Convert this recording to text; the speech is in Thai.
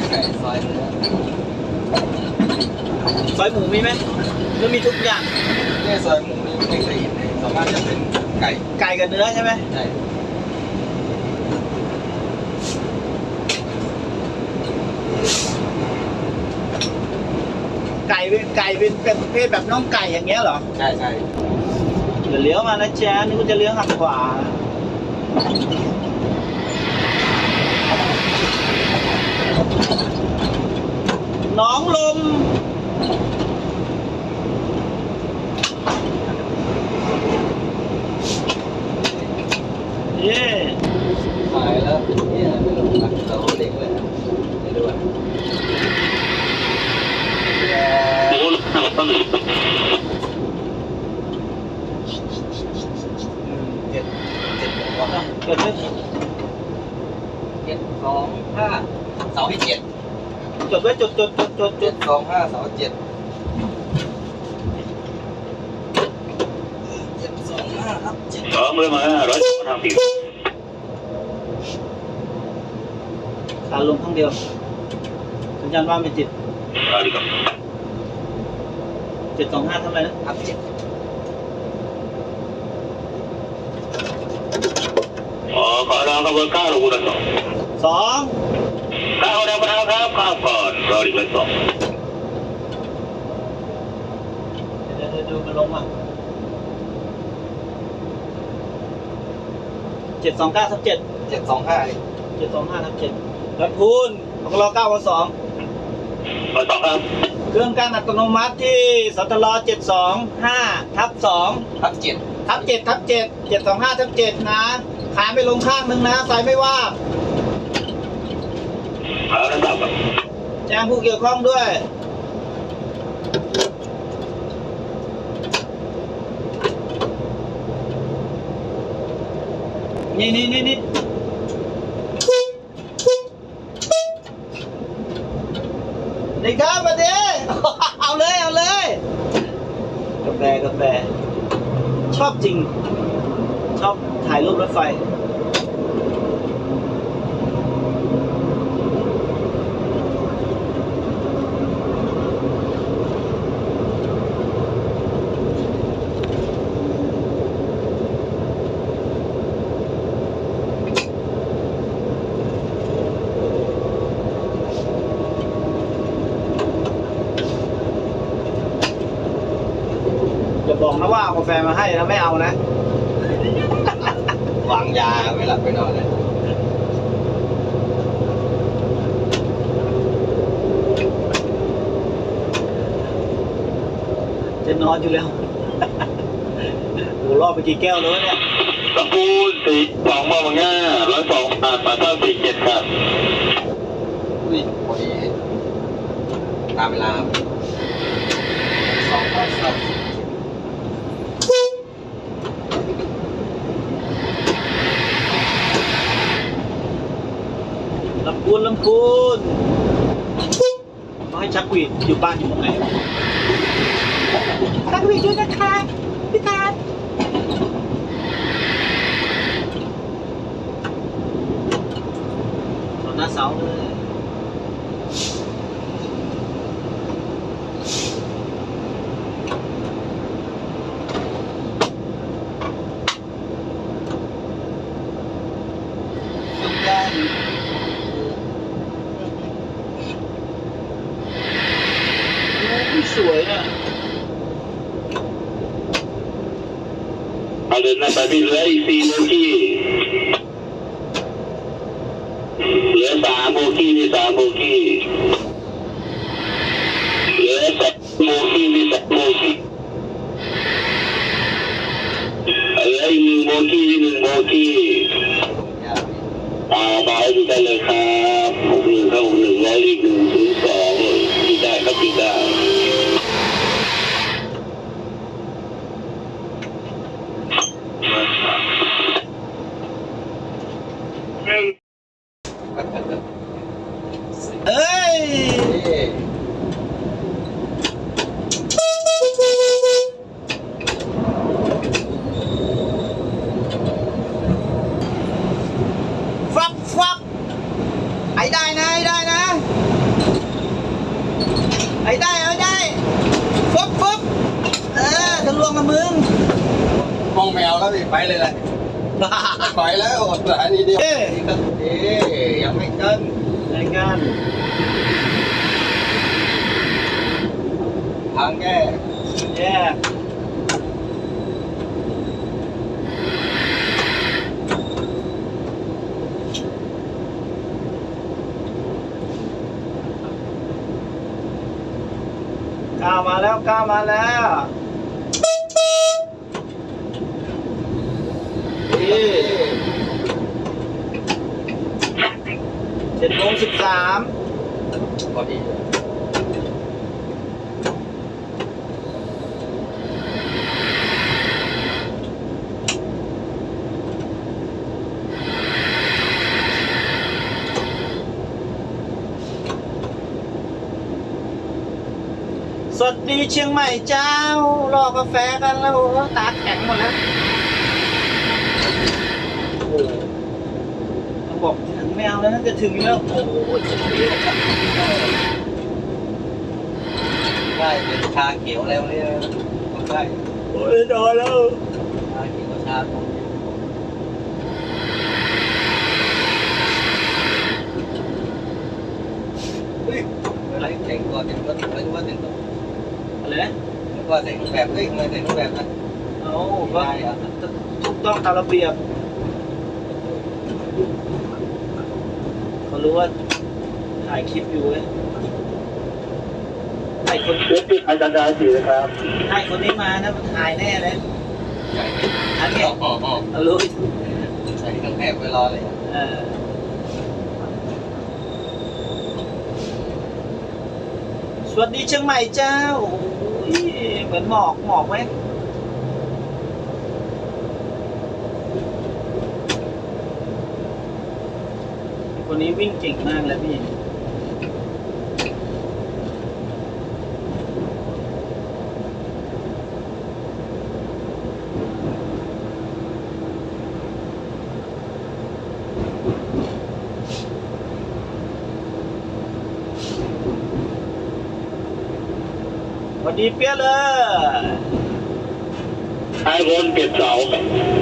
อยไก่ซอยเนื้อซอยหมูมีไหมหรือมีทุกอย่าง เนี่ยซอยหมูนี่ไม่เคยเห็นเลยส่วนมากจะเป็นไก่ ไก่กับเนื้อใช่ไหมใช่ไก่เป็นไก่เป็นเป็นประเภทแบบน้องไก่อย่างเงี้ยเหรอใช่ใช่เดี๋ยวเลี้ยวมานะจ๊ะนี่กูจะเลี้ยวหักขวา น้องลม เย่ ขายแล้วเนี่ยไม่รู้นะเราเด็กเลยนะไม่รู้อะ เจ็ดเจ็ดหัวนะเจ็ดเจ็ดสองห้าเสาที่เจ็ดจดไว้จดจดจดจดจเจ็ดดสองห้าเสาเจ็ดเจ็ดสองห้าครับเจ็ดสองเลยมาร้อยทำผิดขาลงข้างเดียวสัญญาณว่าไม่ติดอะไรกับ จ็ดสองห้าทำอะไรนะครับเจ็ดอ๋อขอรองขบวนข้าวลงบุรีสองสองข้าวดำข้าวครับข้าวก่อนรอดีเป็นสองเดี๋ยวเดี๋ยวดูมันลงมาเจ็ดสองเก้าทับเจ็ดเจ็ดสองห้าเจ็ดสองห้าทับเจ็ดลำพูนของเราเก้าวันสองขอสองครับ เครื่องการอัตโนมัติที่สตลเจ็ดสองห้าทับสองครับเจ็ดทับเจ็ดทับเจ็ดเจ็ดสองห้าทับเจ็ดนะขาไปลงข้างหนึ่งนะไฟไม่ว่าบขอระดับครับแจ้งผู้เกี่ยวข้องด้วยนี่นี่นี่นี่นี่ครับมาดิ เอาเลย เอาเลย กาแฟ กาแฟ ชอบจริง ชอบถ่ายรูปรถไฟ นะว่าเอากาแฟมาให้แล้วไม่เอานะวางยาไม่หลับไม่นอนเลยจะนอนอยู่แล้วโอ้รอบไปกี่แก้วแล้ววะเนี่ยลำพูนสี่สองมาบังง่าร้อยสองอ่าปาเท่าสี่เจ็ดครับอุ้ยพอดีตามเวลาครับสองห้าเสาเจ็ด ลำพูนลำพูน ต้องให้ชักหวีดอยู่บ้านอยู่ตรงไหนวะชักหวีดด้วยนะคะพี่ตาลต่อหน้าเสาเลยยกได้โอ้ย สวยอะเอาเดินหน้าไปพี่เหลืออีกสี่โมกี้เหลือสามโมกี้มีสามโมกี้เหลือสองโมกี้มีสองโมกี้เหลืออีกหนึ่งโมกี้มีหนึ่งโมกี้ยากพี่ตาบายดูได้เลยครับหกหนึ่งเข้าหกหนึ่งร้อยเลขหนึ่งศูนย์สองปิดได้ครับปิดได้ เอ้ย เอ๊ะ ฟับฟับไอ้ได้นะไอ้ได้นะ ให้ได้เอาให้ได้ปุ๊บปุ๊บเออทะลวงกับมึง มองแมวแล้วสิไปเลยแหละถอยแล้วอดสายนี้เดียวเอ๊ะนี่ก็เอ๊ะยังไม่เกินรายการทางแก้แยกก้าวมาแล้วก้าวมาแล้ว เจ็ดโมงสิบสามพอดีเลยสวัสดีเชียงใหม่เจ้ารอกาแฟกันแล้วโอ้โหตาแข็งหมดแล้ว โอ้โหต้องบอกถึงไม่เอาแล้วนะจะถึงแล้วโอ้โหได้เป็นชาเขียวแล้วเนี่ยได้โอ้ยนอนแล้วชาเขียวกับชาของเฮ้ยอะไรแต่งตัวแต่งตัวแต่งตัวแต่งตัวอะไรนะนึกว่าแต่งแบบเฮ้ยทำไมแต่งแบบนั้น เอาก็ถูกต้องตามระเบียบเขารู้ว่าถ่ายคลิปอยู่เว้ยถ่ายคนรถติดอาจารย์ดาสีนะครับถ่ายคนนี้มานะมันถ่ายแน่เลยใช่อันนี้อ๋ออ๋อเรารู้ใส่ทั้งแบบไปรอเลยเออสวัสดีเชียงใหม่เจ้าโอ้ยเหมือนหมอกหมอกไหม คนนี้วิ่งเก่งมากแล้วพี่วัสดีเปี้ยเลยท้ายบนเก็บเสาเ